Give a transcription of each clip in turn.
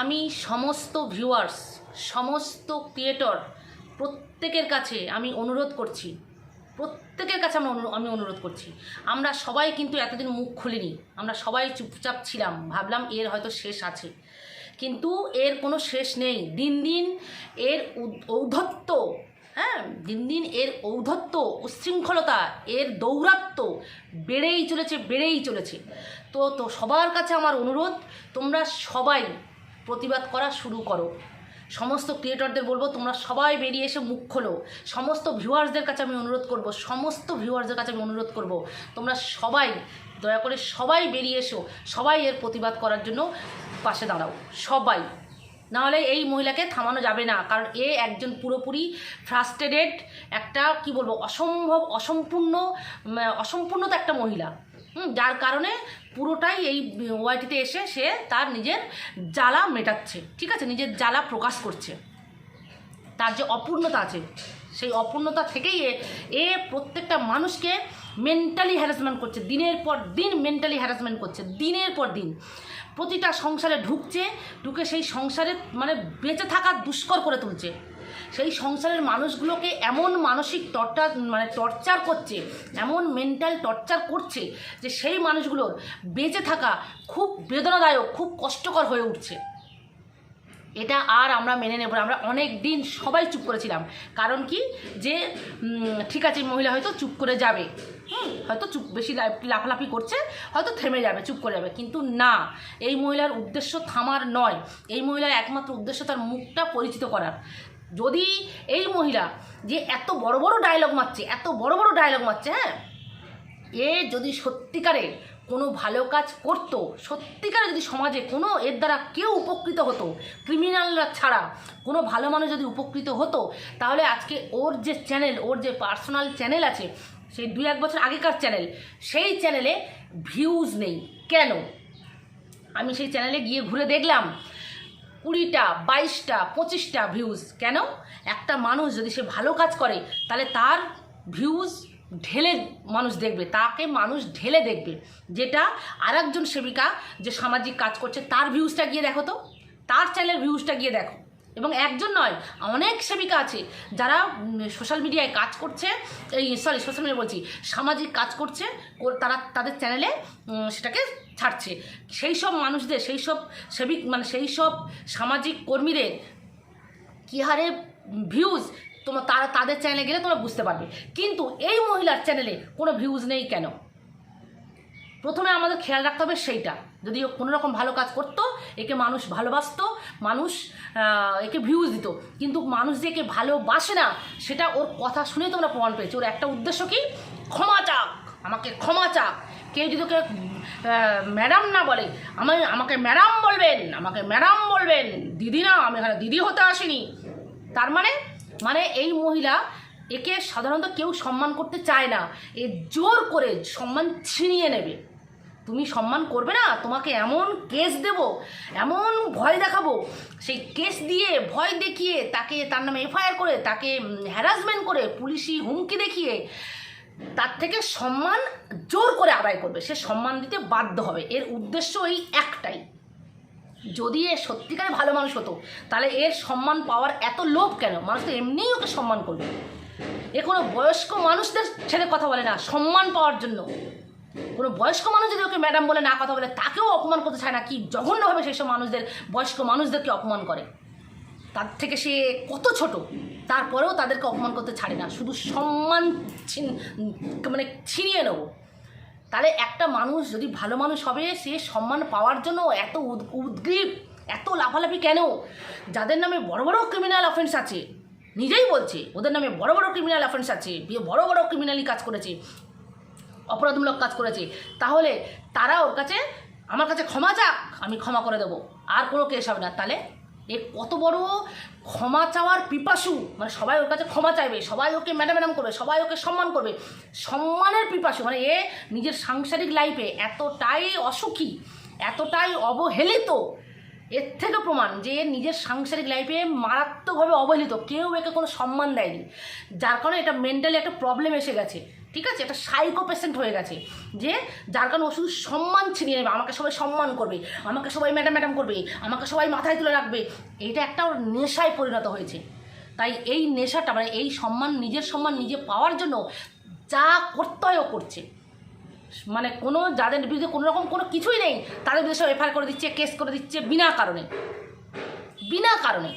আমি সমস্ত ভিউয়ার্স সমস্ত ক্রিয়েটর প্রত্যেকের কাছে আমি অনুরোধ করছি, প্রত্যেকের কাছে আমরা আমি অনুরোধ করছি। আমরা সবাই কিন্তু এতদিন মুখ খুলিনি, আমরা সবাই চুপচাপ ছিলাম, ভাবলাম এর হয়তো শেষ আছে। কিন্তু এর কোনো শেষ নেই। দিন দিন এর ঔদ্ধত্য হ্যাঁ? দিন দিন এর ঔদ্ধত্য উচ্ছৃঙ্খলতা এর দৌরাত্ম্য বেড়েই চলেছে বেড়েই চলেছে। তো তো সবার কাছে আমার অনুরোধ, তোমরা সবাই প্রতিবাদ করা শুরু করো। সমস্ত ক্রিয়েটরদের বলব, তোমরা সবাই বেরিয়ে এসে মুখ খোলো। সমস্ত ভিউয়ার্সদের কাছে আমি অনুরোধ করব, সমস্ত ভিউয়ার্সদের কাছে আমি অনুরোধ করব, তোমরা সবাই, দয়া করে সবাই বেরিয়ে এসো, সবাই এর প্রতিবাদ করার জন্য পাশে দাঁড়াও, সবাই। নাহলে এই মহিলাকে থামানো যাবে না, কারণ এ একজন পুরোপুরি ফ্রাস্ট্রেটেড একটা, কি বলব, অসম্ভব, অসম্পূর্ণ অসম্পূর্ণতা একটা মহিলা। যার কারণে পুরোটাই এই ওয়াইটিতে এসে সে তার নিজের জ্বালা মেটাচ্ছে, ঠিক আছে? নিজের জ্বালা প্রকাশ করছে। তার যে অপূর্ণতা আছে, সেই অপূর্ণতা থেকেই এ প্রত্যেকটা মানুষকে মেন্টালি হ্যারাসমেন্ট করছে। দিনের পর দিন মেন্টালি হ্যারাসমেন্ট করছে, দিনের পর দিন। প্রতিটা সংসারে ঢুকছে, ঢুকে সেই সংসারে মানে বেঁচে থাকা দুষ্কর করে তুলছে। সেই সংসারের মানুষগুলোকে এমন মানসিক টর্চার মানে টর্চার করছে, এমন মেন্টাল টর্চার করছে যে সেই মানুষগুলোর বেঁচে থাকা খুব বেদনাদায়ক, খুব কষ্টকর হয়ে উঠছে। এটা আর আমরা মেনে নেব আমরা অনেক দিন সবাই চুপ করেছিলাম। কারণ কি? যে ঠিক আছে মহিলা হয়তো চুপ করে যাবে। হয়তো চুপ, বেশি লাফালাফি করছে, হয়তো থেমে যাবে, চুপ করে যাবে। কিন্তু না, এই মহিলার উদ্দেশ্য থামার নয়। এই মহিলার একমাত্র উদ্দেশ্য তার মুখটা পরিচিত করার। যদি এই মহিলা যে এত বড় বড় ডায়লগ মারছে, এত বড় বড় ডায়লগ মারছে হ্যাঁ? এ যদি সত্যিকারে কোনো ভালো কাজ করতো, সত্যিকারে যদি সমাজে কোনো এর দ্বারা কেউ উপকৃত হতো ক্রিমিনালরা ছাড়া কোনো ভালো মানুষ যদি উপকৃত হতো, তাহলে আজকে ওর যে চ্যানেল ওর যে পার্সোনাল চ্যানেল আছে, সেই দুই এক বছর আগেকার চ্যানেল সেই চ্যানেলে ভিউজ নেই। কেন? আমি সেই চ্যানেলে গিয়ে ঘুরে দেখলাম কুড়িটা, বাইশটা, পঁচিশটা ভিউজ কেন? একটা মানুষ যদি সে ভালো কাজ করে, তাহলে তার ভিউজ ঢেলে মানুষ দেখবে, তাকে মানুষ ঢেলে দেখবে। যেটা আরেকজন সেবিকা যে সামাজিক কাজ করছে, তার ভিউজটা গিয়ে দেখো তো। তার চ্যানেলের ভিউজটা গিয়ে দেখো। এবং একজন নয়, অনেক সেবিকা আছে যারা সোশ্যাল মিডিয়ায় কাজ করছে, এই সরি সোশ্যাল মিডিয়া বলছি, সামাজিক কাজ করছে তারা, তাদের চ্যানেলে সেটাকে ছাড়ছে। সেই সব মানুষদের, সেই সব সেবিক মানে সেই সব সামাজিক কর্মীদের কী হারে ভিউজ তোমার তারা তাদের চ্যানেলে গেলে তোমরা বুঝতে পারবে। কিন্তু এই মহিলার চ্যানেলে কোনো ভিউজ নেই কেন? প্রথমে আমাদের খেয়াল রাখতে হবে সেইটা। যদি কোনো রকম ভালো কাজ করতো একে মানুষ ভালোবাসতো, মানুষ একে ভিউজ দিত। কিন্তু মানুষ যে একে ভালোবাসে না, সেটা ওর কথা শুনেই তোমরা প্রমাণ পেয়েছ। ওর একটা উদ্দেশ্য কি? ক্ষমা চাক, আমাকে ক্ষমা চাক। কেউ যদি ওকে ম্যাডাম না বলে আমি আমাকে ম্যাডাম বলবেন, আমাকে ম্যাডাম বলবেন, দিদি না, আমি এখানে দিদি হতে আসিনি। তার মানে মানে এই মহিলা একে সাধারণত কেউ সম্মান করতে চায় না। এ জোর করে সম্মান ছিনিয়ে নেবে। তুমি সম্মান করবে না? তোমাকে এমন কেস দেব, এমন ভয় দেখাবো। সেই কেস দিয়ে ভয় দেখিয়ে তাকে তার নামে এফআইআর করে, তাকে হ্যারাসমেন্ট করে, পুলিশি হুমকি দেখিয়ে তার থেকে সম্মান জোর করে আদায় করবে। সে সম্মান দিতে বাধ্য হবে। এর উদ্দেশ্য এই একটাই। যদি এ সত্যিকারে ভালো মানুষ হতো, তাহলে এর সম্মান পাওয়ার এত লোভ কেন? মানুষ তো এমনিই ওকে সম্মান করবে। এ কোনো বয়স্ক মানুষদের ছেড়ে কথা বলে না, সম্মান পাওয়ার জন্য। কোনো বয়স্ক মানুষ যদি ওকে ম্যাডাম বলে না কথা বলে, তাকেও অপমান করতে চায় না, কি জঘন্যভাবে সেই সব মানুষদের, বয়স্ক মানুষদেরকে অপমান করে। তার থেকে সে কত ছোট, তারপরেও তাদেরকে অপমান করতে ছাড়ে না। শুধু সম্মান মানে ছিনিয়ে নেব। তাহলে একটা মানুষ যদি ভালো মানুষ হবে, সে সম্মান পাওয়ার জন্য এত উদ- উদ্গ্রীব, এত লাফালাফি কেন? যাদের নামে বড় বড় ক্রিমিনাল অফেন্স আছে, নিজেই বলছে, ওদের নামে বড় বড় ক্রিমিনাল অফেন্স আছে বিয়ে বড় বড় ক্রিমিনালি কাজ করেছে অপরাধমূলক কাজ করেছে। তাহলে তারা ওর কাছে, আমার কাছে ক্ষমা চাক, আমি ক্ষমা করে দেবো। আর কোনো কেস হবে না। তাহলে এ কত বড় ক্ষমা চাওয়ার পিপাসু? মানে সবাই ওর কাছে ক্ষমা চাইবে, সবাই ওকে ম্যাডাম ম্যাডাম করবে, সবাই ওকে সম্মান করবে। সম্মানের পিপাসু মানে এ নিজের সাংসারিক লাইফে এতটাই অসুখী, এতটাই অবহেলিত, এর থেকে প্রমাণ যে নিজের সাংসারিক লাইফে মারাত্মকভাবে অবহেলিত, কেউ একে কোনো সম্মান দেয়নি। যার কারণে এটা মেন্টালি একটা প্রবলেম এসে গেছে। ঠিক আছে? একটা সাইকো পেশেন্ট হয়ে গেছে যে যার কারণে ও শুধু সম্মান ছিনিয়ে নেবে, আমাকে সবাই সম্মান করবে, আমাকে সবাই ম্যাডাম ম্যাডাম করবে, আমাকে সবাই মাথায় তুলে রাখবে। এইটা একটা ওর নেশায় পরিণত হয়েছে। তাই এই নেশাটা মানে এই সম্মান, নিজের সম্মান নিজে পাওয়ার জন্য যা করতে হয় করছে। মানে কোনো, যাদের বিরুদ্ধে কোনো রকম কোনো কিছুই নেই, তাদের বিরুদ্ধে সব এফআইআর করে দিচ্ছে কেস করে দিচ্ছে বিনা কারণে। বিনা কারণে।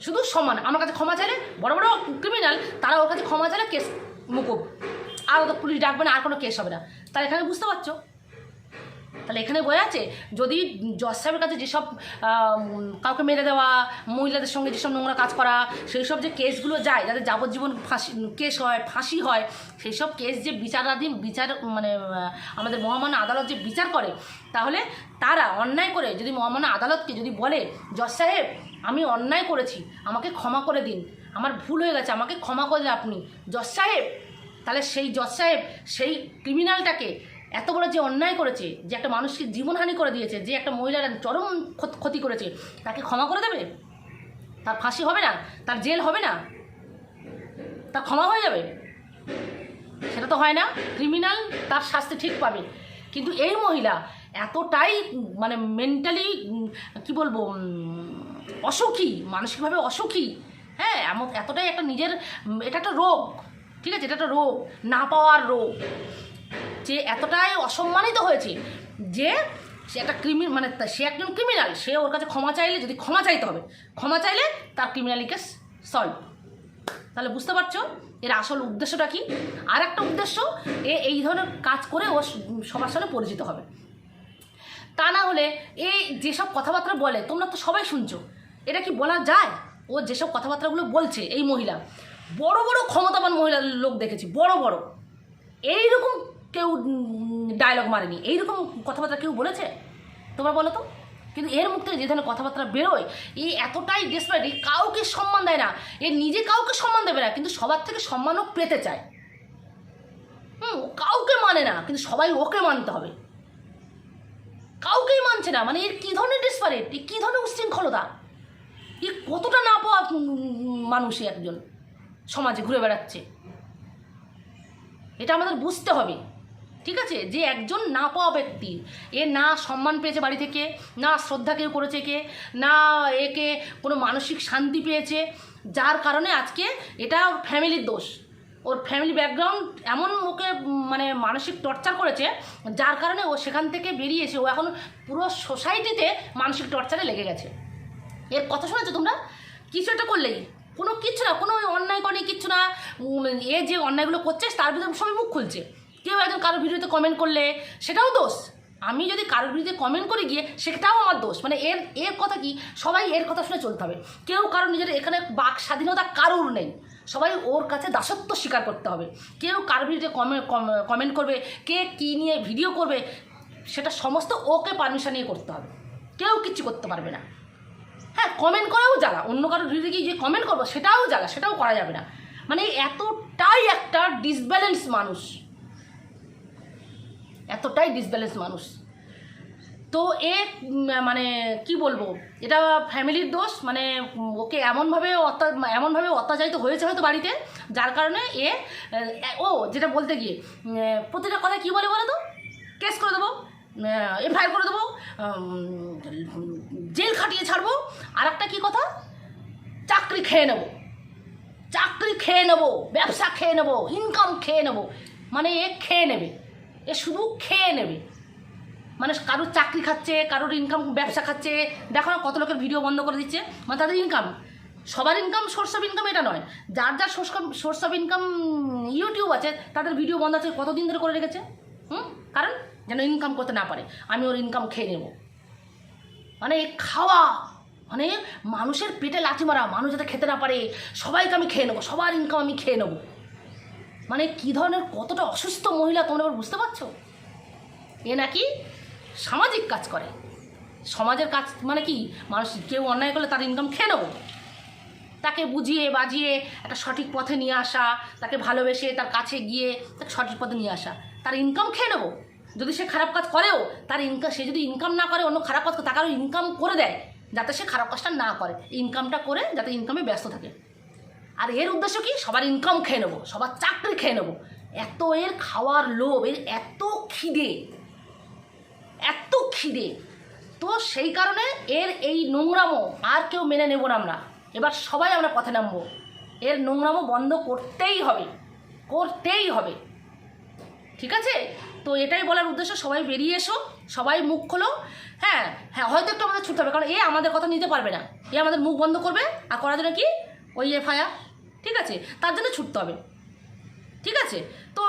শুধু সমান। আমার কাছে ক্ষমা চাইলে বড় বড় ক্রিমিনাল তারা ওর কাছে ক্ষমা চাইলে কেস মুকুব, আর তো পুলিশ ডাকবে না, আর কোনো কেস হবে না। তাহলে এখানে বুঝতে পারছ? তাহলে এখানে বোঝা যাচ্ছে যদি জজ সাহেবের কাছে যেসব কাউকে মেরে দেওয়া, মহিলাদের সঙ্গে যেসব নোংরা কাজ করা সেই সব যে কেসগুলো যায়, যাদের যাবজ্জীবন ফাঁসি, কেস হয়, ফাঁসি হয় সেই সব কেস যে বিচারাধীন, বিচার মানে আমাদের মহামান্য আদালত যে বিচার করে, তাহলে তারা অন্যায় করে, যদি মহামান্য আদালতকে যদি বলে, জজ সাহেব, আমি অন্যায় করেছি, আমাকে ক্ষমা করে দিন। আমার ভুল হয়ে গেছে, আমাকে ক্ষমা করে আপনি। জজ সাহেব, তাহলে সেই জজ সাহেব সেই ক্রিমিনালটাকে এত বড় যে অন্যায় করেছে, যে একটা মানুষকে জীবনহানি করে দিয়েছে, যে একটা মহিলার চরম ক্ষতি করেছে, তাকে ক্ষমা করে দেবে? তার ফাঁসি হবে না? তার জেল হবে না? তার ক্ষমা হয়ে যাবে? সেটা তো হয় না। ক্রিমিনাল তার শাস্তি ঠিক পাবে। কিন্তু এই মহিলা এতটাই মানে মেন্টালি কি বলব অসুখী, মানসিকভাবে অসুখী হ্যাঁ এমন, এতটাই একটা নিজের এটা একটা রোগ, ঠিক আছে? এটা একটা রোগ, না পাওয়ার রোগ, যে এতটাই অসম্মানিত হয়েছে যে সে একটা ক্রিমি মানে সে একজন ক্রিমিনাল, সে ওর কাছে ক্ষমা চাইলে, যদি ক্ষমা চাইতে হবে, ক্ষমা চাইলে তার ক্রিমিনালি কেস সলভ তাহলে বুঝতে পারছ? এর আসল উদ্দেশ্যটা কি? আর একটা উদ্দেশ্য, এ এই ধরনের কাজ করে ও সবার সামনে পরিচিত হবে। তা না হলে এই যেসব কথাবার্তা বলে, তোমরা তো সবাই শুনছো, এটা কি বলা যায়? ও যেসব কথাবার্তাগুলো বলছে এই মহিলা, বড় বড় ক্ষমতাবান মহিলার লোক দেখেছি, বড় বড়। এইরকম কেউ ডায়লগ মারেনি, এইরকম কথাবার্তা কেউ বলেছে? তোমরা বলো তো। কিন্তু এর মুখ থেকে যে ধরনের কথাবার্তা বেরোয় এই এতটাই ডেসপারেট কাউকে সম্মান দেয় না, এ নিজে কাউকে সম্মান দেবে না, কিন্তু সবার থেকে সম্মানও পেতে চায়। হুম, কাউকে মানে না, কিন্তু সবাই ওকে মানতে হবে। কাউকেই মানছে না মানে এর কী ধরনের ডেসপারেট এ কী ধরনের উচ্ছৃঙ্খলতা এ কতটা না পাওয়া উম, মানুষই একজন সমাজে ঘুরে বেড়াচ্ছে? এটা আমাদের বুঝতে হবে। ঠিক আছে? যে একজন না পাওয়া ব্যক্তি এ না সম্মান পেয়েছে বাড়ি থেকে না শ্রদ্ধা কেউ করেছে কে না একে কোনো মানসিক শান্তি পেয়েছে যার কারণে আজকে এটা ফ্যামিলির দোষ। ওর ফ্যামিলি ব্যাকগ্রাউন্ড এমন ওকে মানে মানসিক টর্চার করেছে যার কারণে ও সেখান থেকে বেরিয়ে এসে ও এখন পুরো সোসাইটিতে মানসিক টর্চারে লেগে গেছে। এর কথা শুনেছো তোমরা? কিছু একটা করলেই কোনো কিচ্ছু না, কোনো অন্যায় করেনি কিচ্ছু না। এ যে অন্যায়গুলো করছে তার বিরুদ্ধে সবাই মুখ খুলছে। কেউ একজন কারোর ভিডিওতে কমেন্ট করলে, সেটাও দোষ। আমি যদি কারোর বিরুদ্ধে কমেন্ট করে গিয়ে, সেটাও আমার দোষ। মানে এর এর কথা কি? সবাই এর কথা শুনে চলতে হবে। কেউ কারোর নিজের এখানে বাক স্বাধীনতা কারোর নেই। সবাই ওর কাছে দাসত্ব স্বীকার করতে হবে। কেউ কারোর বিরুদ্ধে কমেন্ট করবে, কে কী নিয়ে ভিডিও করবে, সেটা সমস্ত ওকে পারমিশন নিয়ে করতে হবে। কেউ কিচ্ছু করতে পারবে না। হ্যাঁ কমেন্ট করাও জ্বালা। অন্য কারোর ভিডিওতে গিয়ে যে কমেন্ট করব, সেটাও জ্বালা, সেটাও করা যাবে না। মানে এতটাই একটা ডিসব্যালেন্স মানুষ। এতটাই ডিসব্যালেন্স মানুষ। তো এ মানে কি বলব? এটা ফ্যামিলির দোষ মানে ওকে এমনভাবে অত্যা, এমনভাবে অত্যাচারিত হয়েছে হয়তো বাড়িতে, যার কারণে এ ও, যেটা বলতে গিয়ে প্রতিটা কথা কী বলে বলো তো? কেস করে দেবো এফআইআর করে দেবো জেল খাটিয়ে ছাড়বো। আর একটা কী কথা? চাকরি খেয়ে নেব। চাকরি খেয়ে নেব, ব্যবসা খেয়ে নেব ইনকাম খেয়ে নেব। মানে এ খেয়ে নেবে, এ শুধু খেয়ে নেবে। মানে কারোর চাকরি খাচ্ছে, কারোর ইনকাম ব্যবসা খাচ্ছে। দেখো না কত লোকের ভিডিও বন্ধ করে দিচ্ছে। মানে তাদের ইনকাম সবার ইনকাম সোর্স অফ ইনকাম এটা নয়। যার যার source source of income YouTube আছে, তাদের ভিডিও বন্ধ আছে, কতদিন ধরে করে রেখেছে? হুম? কারণ যেন ইনকাম করতে না পারে। আমি ওর ইনকাম খেয়ে নেব। মানে খাওয়া মানে মানুষের পেটে লাথি মারা, মানুষ যাতে খেতে না পারে, সবাইকে আমি খেয়ে নেব, সবার ইনকাম আমি খেয়ে নেব। মানে কী ধরনের, কতটা অসুস্থ মহিলা তোমরা এবার বুঝতে পারছ? এ নাকি সামাজিক কাজ করে। সমাজের কাজ মানে কি, মানুষ কেউ অন্যায় করলে তার ইনকাম খেয়ে নেব। তাকে বুঝিয়ে বাজিয়ে একটা সঠিক পথে নিয়ে আসা, তাকে ভালোবেসে তার কাছে গিয়ে তাকে সঠিক পথে নিয়ে আসা, তার ইনকাম খেয়ে নেব। যদি সে খারাপ কাজ করেও তার ইনকাম সে যদি ইনকাম না করে, অন্য খারাপ কাজ তাকে আরও ইনকাম করে দেয়, যাতে সে খারাপ কাজটা না করে। ইনকামটা করে যাতে ইনকামে ব্যস্ত থাকে। আর এর উদ্দেশ্য কি? সবার ইনকাম খেয়ে নেব, সবার চাকরি খেয়ে নেব। এত এর খাওয়ার লোভ, এর এত খিদে এত খিদে। তো সেই কারণে এর এই নোংরামো আর কেউ মেনে নেব না আমরা। এবার সবাই আমরা পথে নামবো। এর নোংরামো বন্ধ করতেই হবে করতেই হবে। ঠিক আছে? তো এটাই বলার উদ্দেশ্য, সবাই বেরিয়ে এসো, সবাই মুখ খোলো। হ্যাঁ হ্যাঁ হয়তো একটু আমাদের ছুটতে হবে, কারণ এ আমাদের কথা নিতে পারবে না। এ আমাদের মুখ বন্ধ করবে, আর করার জন্য কি? ওই এফআইআর ঠিক আছে? তার জন্য ছুটতে হবে। ঠিক আছে? তো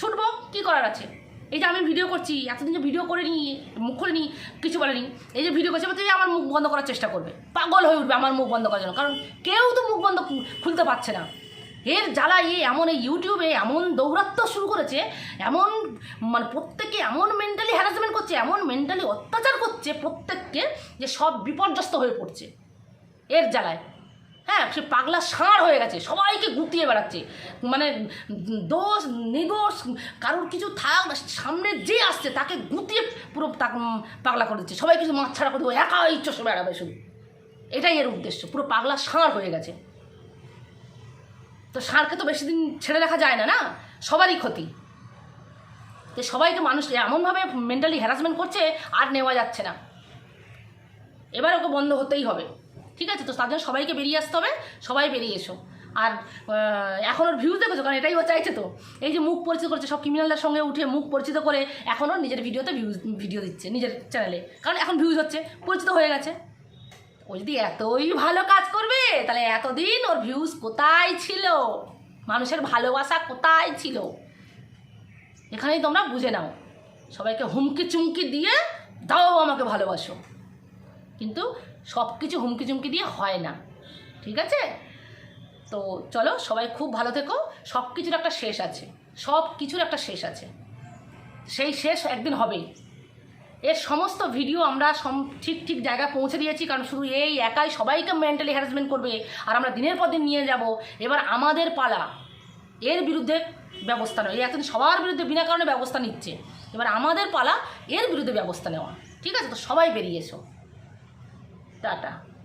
ছুটবো, কী করার আছে? এই যে আমি ভিডিও করছি, এতদিন যে ভিডিও করে নিই মুখ খুলে নিই কিছু বলেনি। এই যে ভিডিও করছে তুই আমার মুখ বন্ধ করার চেষ্টা করবে। পাগল হয়ে উঠবে আমার মুখ বন্ধ করার জন্য, কারণ কেউ তো মুখ বন্ধ খুলতে পারছে না। এর জ্বালা এ এমন এই ইউটিউবে এমন দৌরাত্ম শুরু করেছে, এমন মানে প্রত্যেকে এমন মেন্টালি হ্যারাসমেন্ট করছে, এমন মেন্টালি অত্যাচার করছে প্রত্যেককে যে সব বিপর্যস্ত হয়ে পড়ছে, এর জ্বালায়। হ্যাঁ সে পাগলা ষাঁড় হয়ে গেছে, সবাইকে গুটিয়ে বেড়াচ্ছে মানে দোষ নিদোষ কারোর কিছু থাক, সামনে যে আসছে তাকে গুটিয়ে পুরো পাগলা করে দিচ্ছে, সবাই কিছু মাছ ছাড়া করে দেবো একা ইচ্ছসে বেড়াবে শুধু। এটাই এর উদ্দেশ্য, পুরো পাগলা ষাঁড় হয়ে গেছে। তো ষাঁড়কে তো বেশি দিন ছেড়ে রাখা যায় না না? সবারই ক্ষতি। তো সবাইকে মানুষ এমনভাবে মেন্টালি হ্যারাসমেন্ট করছে, আর নেওয়া যাচ্ছে না। এবার ওকে বন্ধ হতেই হবে। ঠিক আছে? তো তার জন্য সবাইকে বেরিয়ে আসতে হবে। সবাই বেরিয়ে এসো। আর এখন ওর ভিউজ দেখেছ? কারণ এটাই ও চাইছে তো। এই যে মুখ পরিচিত করছে, সব ক্রিমিনালদের সঙ্গে উঠে মুখ পরিচিত করে এখন ওর নিজের ভিডিওতে ভিউজ ভিডিও দিচ্ছে, নিজের চ্যানেলে কারণ এখন ভিউজ হচ্ছে, পরিচিত হয়ে গেছে। ও যদি এতই ভালো কাজ করবে, তাহলে এতদিন ওর ভিউজ কোথায় ছিল? মানুষের ভালোবাসা কোথায় ছিল? এখানেই তোমরা বুঝে নাও। সবাইকে হুমকি চুমকি দিয়ে দাও আমাকে ভালোবাসো। কিন্তু সব কিছু হুমকি চুমকি দিয়ে হয় না। ঠিক আছে? তো চলো, সবাই খুব ভালো থেকো। সব কিছুর একটা শেষ আছে। সব কিছুর একটা শেষ আছে। সেই শেষ একদিন হবেই। এর সমস্ত ভিডিও আমরা সম- ঠিক ঠিক জায়গায় পৌঁছে দিয়েছি, কারণ শুধু এই একাই সবাইকে মেন্টালি হ্যারাসমেন্ট করবে, আর আমরা দিনের পর দিন নিয়ে যাব। এবার আমাদের পালা। এর বিরুদ্ধে ব্যবস্থা নেওয়া। এই এখন সবার বিরুদ্ধে বিনা কারণে ব্যবস্থা নিচ্ছে। এবার আমাদের পালা, এর বিরুদ্ধে ব্যবস্থা নেওয়া। ঠিক আছে? তো সবাই বেরিয়ে এসো। টাটা।